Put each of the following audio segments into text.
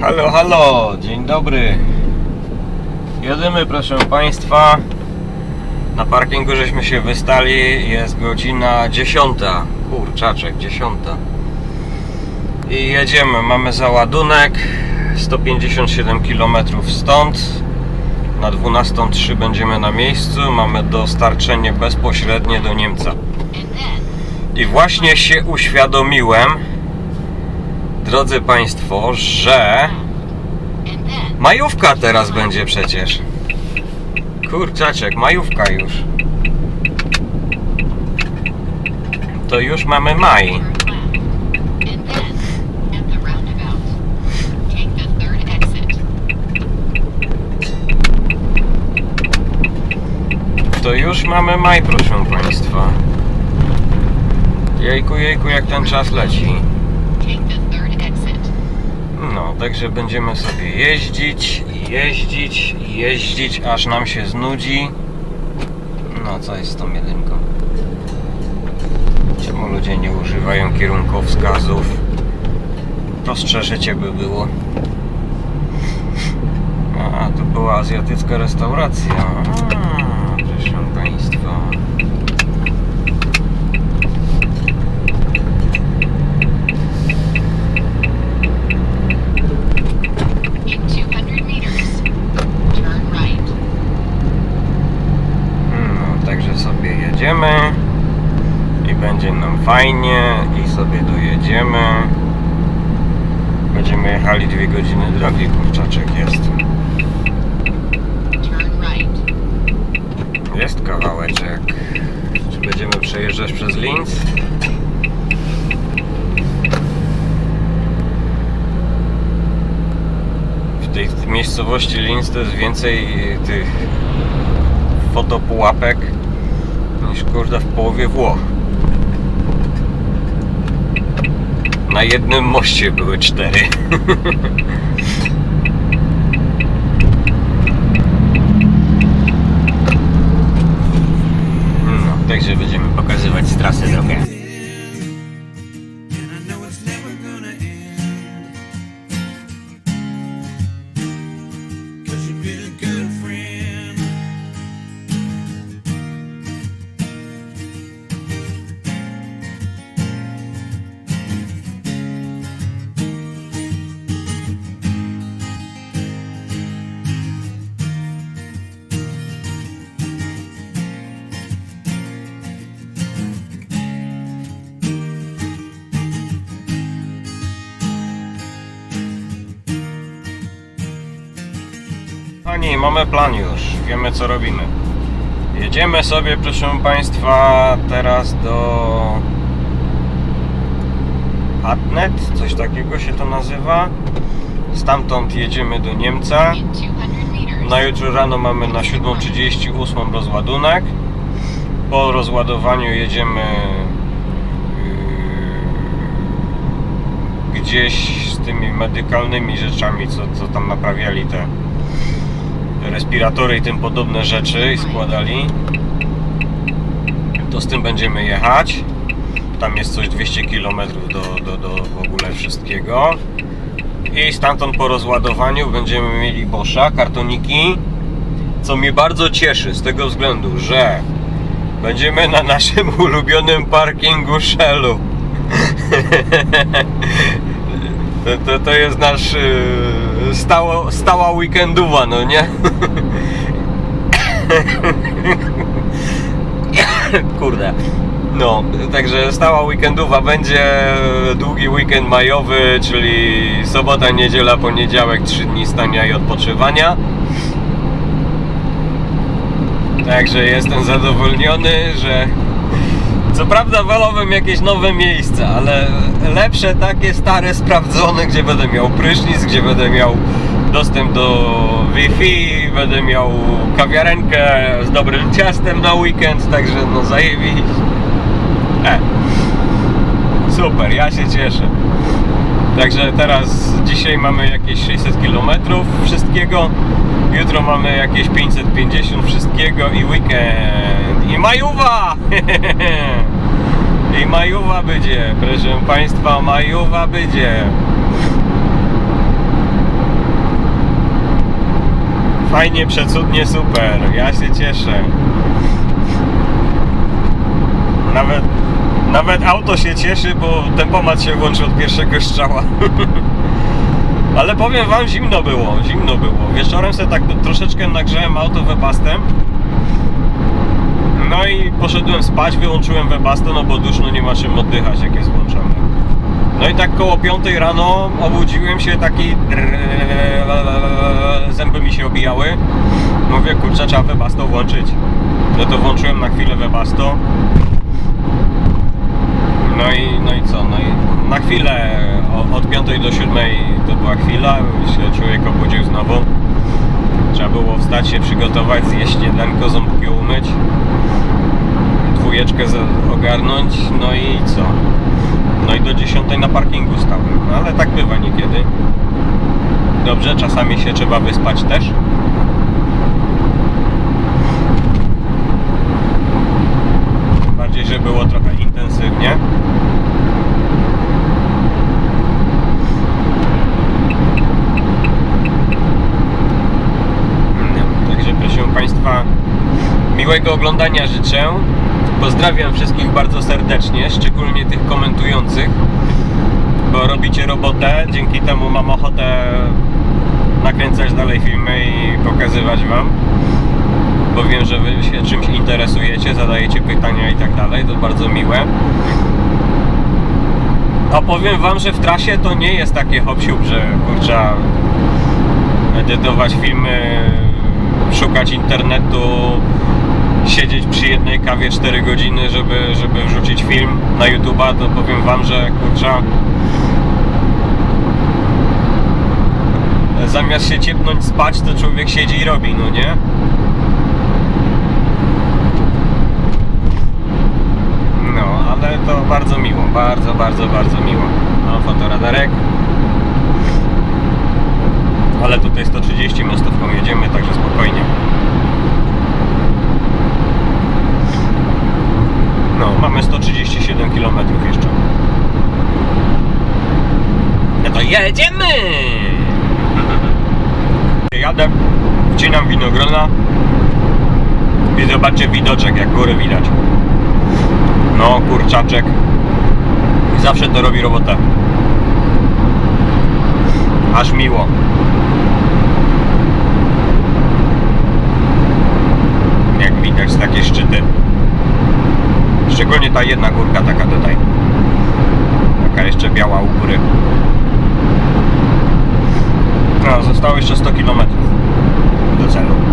Halo, halo, dzień dobry. Jedziemy, proszę Państwa. Na parkingu żeśmy się wystali, jest godzina 10. Kurczaczek, 10. I jedziemy, mamy załadunek 157 km stąd. Na 12.03 będziemy na miejscu, mamy dostarczenie bezpośrednie do Niemca. I właśnie się uświadomiłem, drodzy Państwo, że majówka teraz będzie przecież. Kurczaczek, majówka już. To już mamy maj. To już mamy maj, proszę Państwa. Jejku, jejku, jak ten czas leci. Także będziemy sobie jeździć i jeździć i jeździć, aż nam się znudzi. No, co jest z tą jedynką? Czemu ludzie nie używają kierunkowskazów? Prostsze życie by było. A, to była azjatycka restauracja. A, proszę Państwa. In 200 meters, turn right. No, także sobie jedziemy i będzie nam fajnie i sobie dojedziemy. Będziemy jechali dwie godziny drogi, kurczaczek jest. Jest kawałeczek. Czy będziemy przejeżdżać przez Linz? W tej miejscowości Linz to jest więcej tych fotopułapek kurde w połowie Włoch. Na jednym moście były cztery. Mamy plan już, wiemy co robimy. Jedziemy sobie, proszę Państwa, teraz do Hatnet, coś takiego się to nazywa. Stamtąd jedziemy do Niemca. In 200 meters, Na jutro rano mamy na 7.38 rozładunek. Po rozładowaniu jedziemy yy, gdzieś z tymi medykalnymi rzeczami, co, co tam naprawiali te respiratory i tym podobne rzeczy i składali. To z tym będziemy jechać. Tam jest coś 200 km do, do, do w ogóle wszystkiego. I stamtąd po rozładowaniu będziemy mieli Boscha, kartoniki, co mnie bardzo cieszy z tego względu, że będziemy na naszym ulubionym parkingu Shellu. To, to, to jest nasz yy, stało, stała weekendowa, no nie? Kurde. No, także stała weekendowa będzie długi weekend majowy, czyli sobota, niedziela, poniedziałek, 3 dni stania i odpoczywania. Także jestem zadowolniony, że co prawda wolałbym jakieś nowe miejsca, ale lepsze takie stare, sprawdzone, gdzie będę miał prysznic, gdzie będę miał dostęp do Wi-Fi, będę miał kawiarenkę z dobrym ciastem na weekend, także no zajebiście. E. Super, ja się cieszę. Także teraz, dzisiaj mamy jakieś 600 km wszystkiego, Jutro mamy jakieś 550 wszystkiego i weekend. I majuwa! I majuwa będzie, proszę Państwa, majuwa będzie. Fajnie, przecudnie, super. Ja się cieszę. Nawet, nawet auto się cieszy, bo tempomat się włączy od pierwszego strzała. Ale powiem wam, zimno było, zimno było. Wieczorem sobie tak troszeczkę nagrzałem auto webastem. No i poszedłem spać, wyłączyłem webasto, no bo duszno nie ma czym oddychać, jak jest włączone. No i tak koło 5 rano obudziłem się taki zęby mi się obijały. Mówię, kurczę, trzeba webasto włączyć. No to włączyłem na chwilę webasto. No i, no chwilę od 5 do 7 to była chwila, się człowiek obudził znowu. Trzeba było wstać się przygotować, zjeść śniadanko, ząbki umyć, dwójeczkę ogarnąć, no i co? No i do 10 na parkingu stałem, no ale tak bywa niekiedy. Dobrze, czasami się trzeba wyspać też. Tym Bardziej, że było trochę intensywnie. No, Także proszę Państwa, miłego oglądania życzę. Pozdrawiam wszystkich bardzo serdecznie, szczególnie tych komentujących, bo robicie robotę. Dzięki temu mam ochotę nakręcać dalej filmy i pokazywać Wam. Bo wiem, że Wy się czymś interesujecie, zadajecie pytania i tak dalej. To bardzo miłe. A powiem Wam, że w trasie to nie jest takie hop że kurczę edytować filmy, szukać internetu, siedzieć przy jednej kawie 4 godziny, żeby, żeby wrzucić film na YouTube'a, to powiem Wam, że kurczę zamiast się ciepnąć spać, to człowiek siedzi i robi, no nie? No, ale to bardzo miło, bardzo, bardzo, bardzo miło. No, fotoradarek. Ale tutaj 130 mostówką jedziemy, także spokojnie. No, mamy 137 km jeszcze. No to jedziemy! Jadę, wcinam winogrona zobaczcie widoczek, jak góry widać. No, kurczaczek. Zawsze to robi robotę. Aż miło. Jak widać takie szczyty. Szczególnie ta jedna górka taka tutaj. Taka jeszcze biała u góry. No, zostało jeszcze 100 km do celu.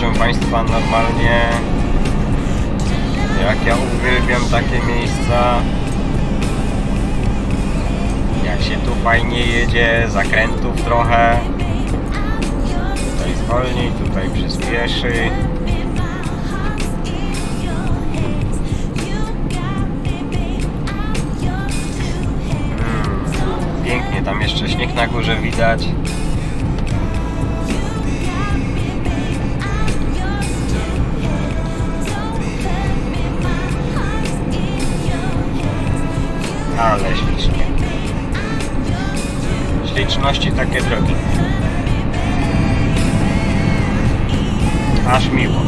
Proszę Państwa, normalnie jak ja uwielbiam takie miejsca. Jak się tu fajnie jedzie, zakrętów trochę. Tutaj zwolni, tutaj przyspieszy. Mm, Pięknie, tam jeszcze śnieg na górze widać. Ale ślicznie. Śliczności takie drogi. Aż miło.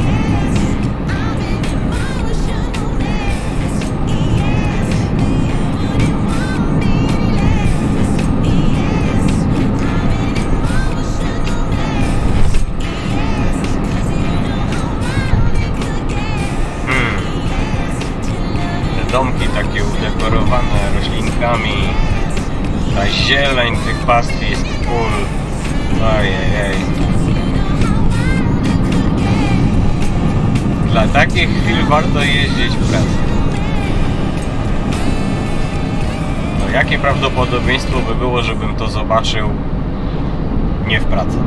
Roślinkami. Ta zieleń tych pastwisk, pól. Ojej. Dla takich chwil warto jeździć w pracę. No jakie prawdopodobieństwo by było, żebym to zobaczył nie w pracy?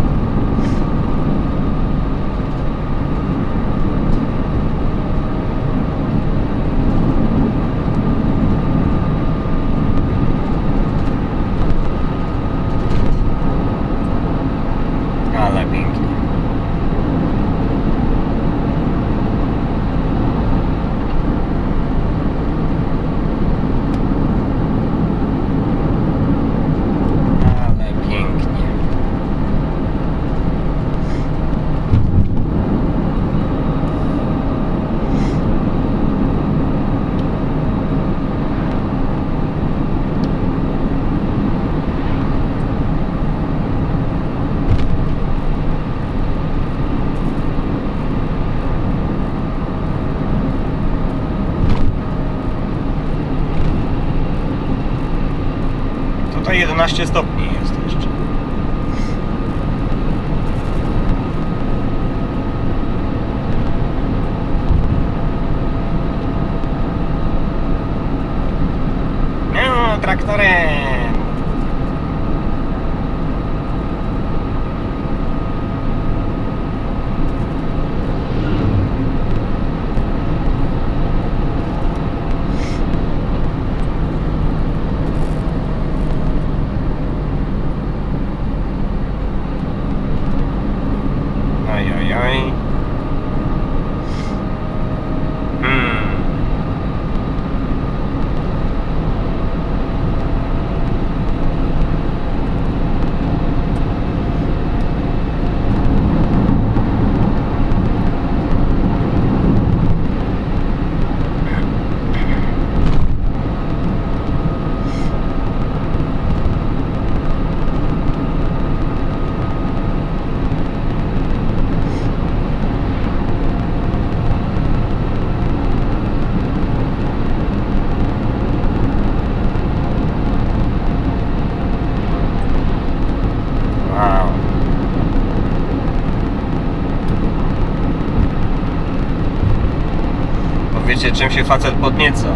Wiecie, czym się facet podnieca.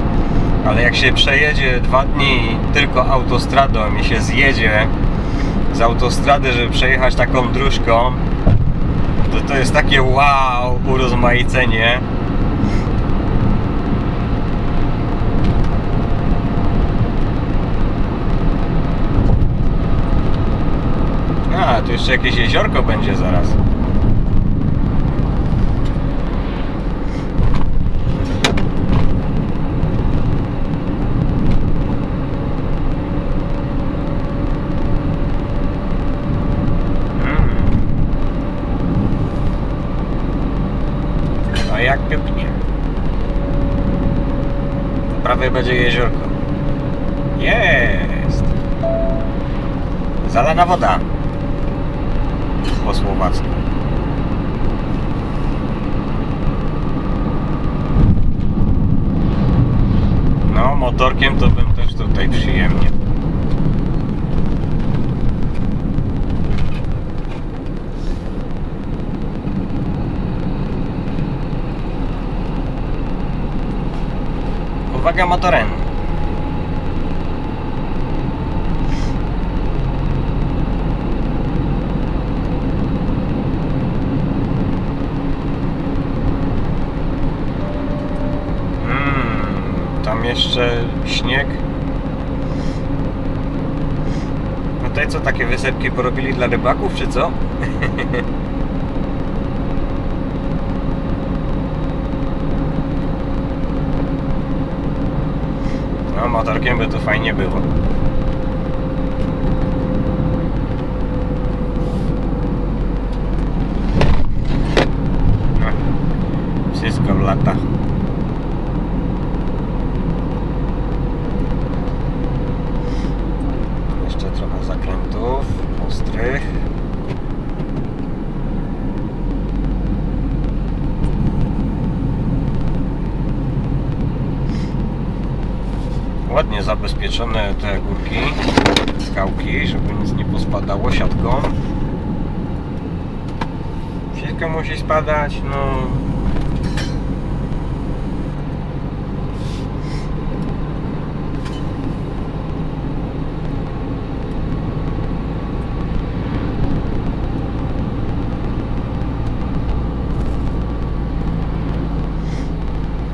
Ale jak się przejedzie dwa dni tylko autostradą i się zjedzie z autostrady, żeby przejechać taką dróżką, to to jest takie wow, urozmaicenie. A, tu jeszcze jakieś jeziorko będzie zaraz. Mm. A jak pięknie. Po prawej będzie jeziorko. Jest! Zalana woda. Po słowacku. No, motorkiem to bym też tutaj przyjemnie. Uwaga motoren. Mm, tam jeszcze śnieg. No tutaj co, takie wysepki porobili dla rybaków, czy co? No, motorkiem by tu fajnie było. No, wszystko lata. Jeszcze trochę zakrętów ostrych. Ładnie zabezpieczone te górki, skałki, żeby nic nie pospadało siatką. Wszystko musi spadać, no.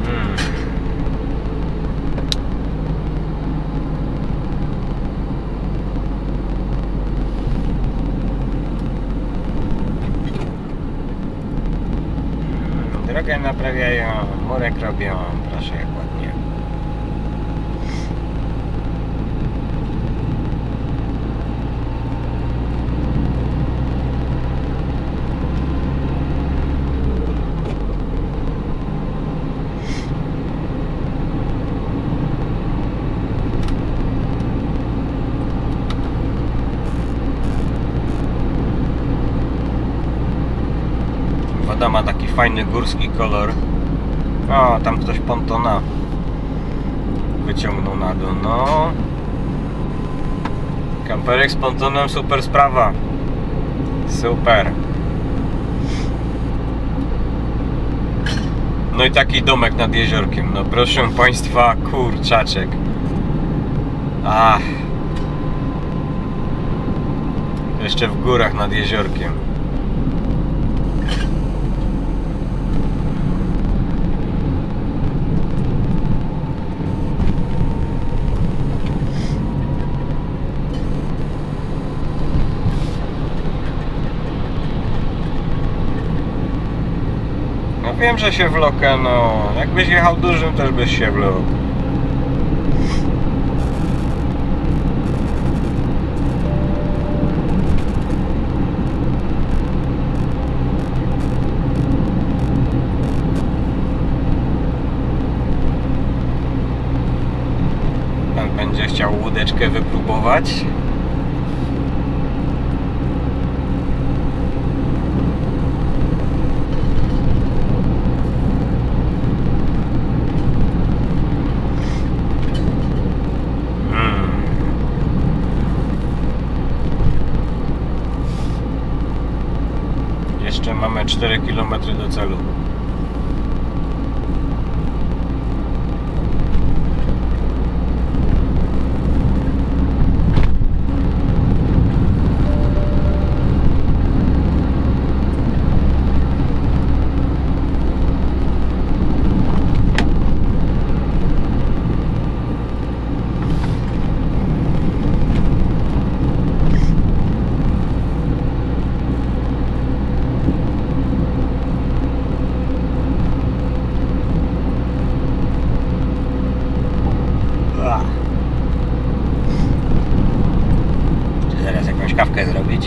Hmm. Drogę naprawiają, murek robią, proszę jak ładnie. Woda ma taki fajny górski kolor. O, tam ktoś pontona wyciągnął na dół. No. Kamperek z pontonem super sprawa. Super. No i taki domek nad jeziorkiem. No proszę Państwa, kurczaczek. Ach. Jeszcze w górach nad jeziorkiem. No wiem, że się wlokę, no. Jakbyś jechał dużym, też byś się wlókł. Pan będzie chciał łódeczkę wypróbować. Mm. Jeszcze mamy 4 km do celu.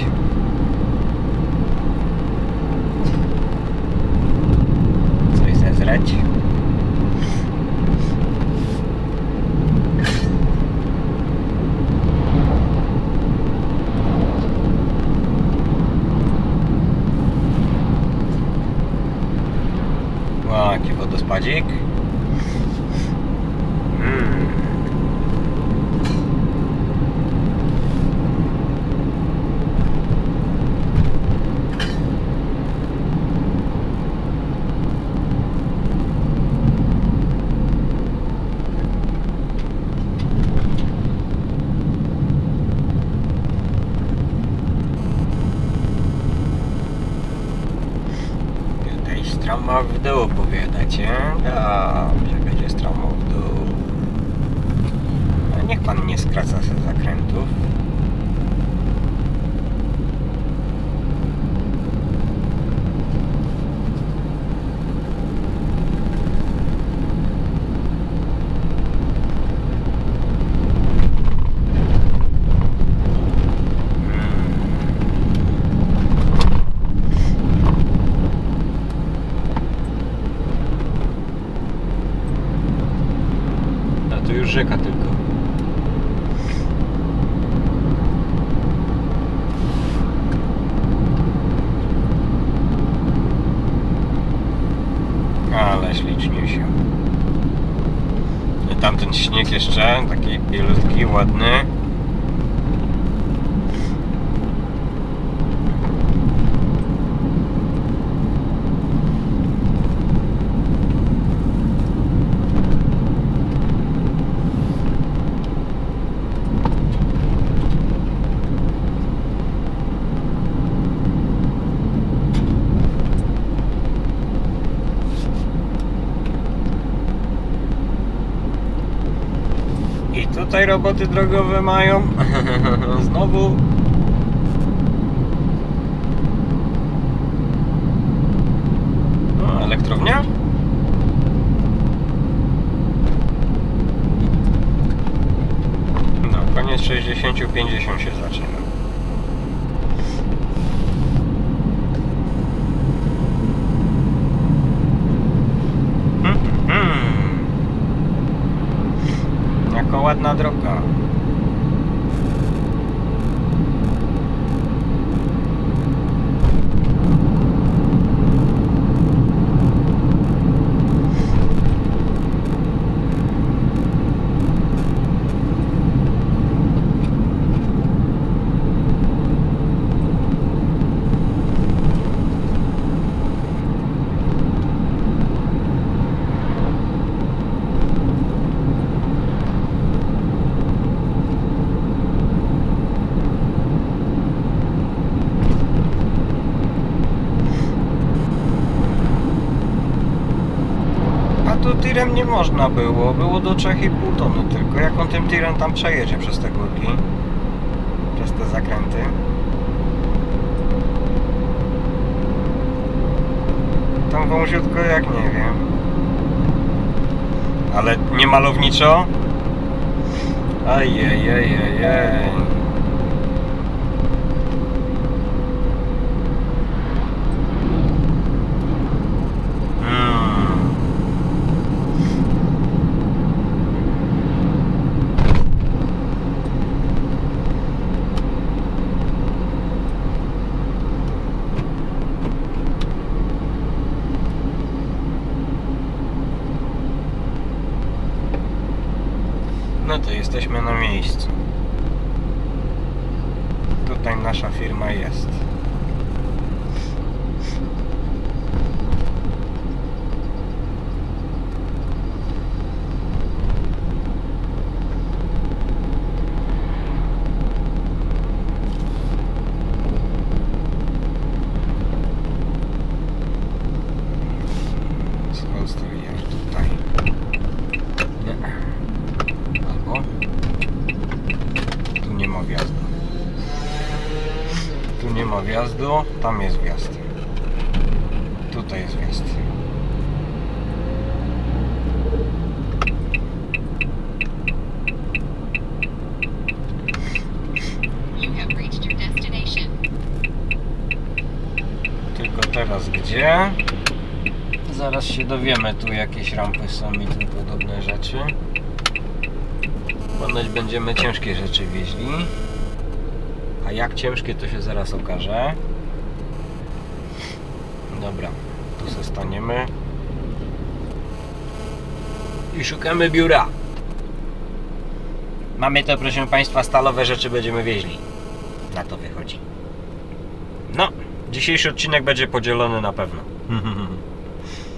much. Stromo w dół powiadacie? Dobrze, będzie stromo w dół. Niech pan nie skraca się zakrętów. A tu już rzeka tylko. Ale ślicznie się. I tamten śnieg jeszcze, taki bielutki, ładny. Roboty drogowe mają. Znowu. O, elektrownia? No, koniec 60-50 się zaczyna. Hmm, hmm. Jako ładna droga. A tu tirem nie można było. Było do 3,5 tony tylko. Jak on tym tirem tam przejedzie przez te górki? Przez te zakręty? Tam wąziutko jak nie wiem. Ale nie malowniczo? Ajejejejej. Mm. No to jesteśmy na miejscu. Tutaj nasza firma jest. Skąd stoi aż tutaj? Nie. Albo tu nie ma wjazdu. Tu nie ma wjazdu, tam jest wjazd. Tutaj jest wjazd. Tylko teraz gdzie? Zaraz się dowiemy, tu jakieś rampy są i tym podobne rzeczy. Ponoć będziemy ciężkie rzeczy wieźli. A jak ciężkie to się zaraz okaże. Dobra, tu zostaniemy. I szukamy biura. Mamy to, proszę Państwa, stalowe rzeczy będziemy wieźli. Na to wychodzi. No, dzisiejszy odcinek będzie podzielony na pewno.